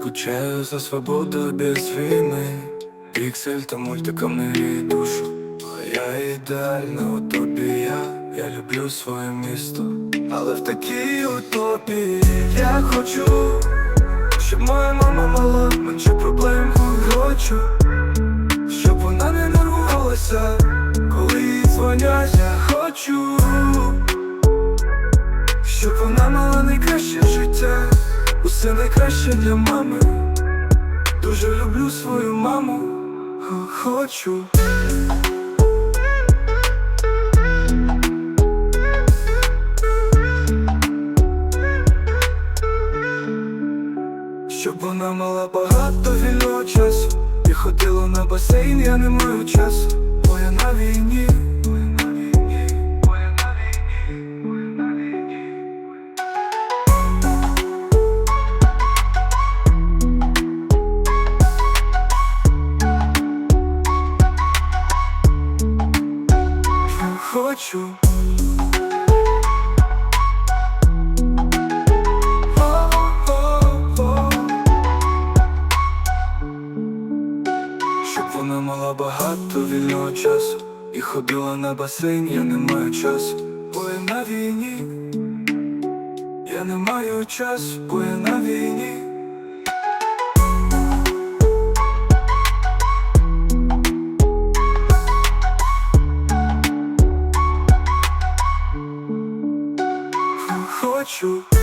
Скучаю за свободу без війни Піксель та мультиками і душу Моя ідеальна утопія Я люблю своє місто Але в такій утопії. Я хочу Щоб моя мама мала менше проблем хочу Щоб вона не нервувалася Коли їй дзвонять я хочу Щоб вона мала найкраще життя Усе найкраще для мами. Дуже люблю свою маму. Хочу. Щоб вона мала багато вільного часу. І ходила на басейн, я не маю часу Хочу. Щоб вона мала багато вільного часу І ходила на басейн, я не маю часу, бо я на війні. Я не маю часу, бо я на війні хочу.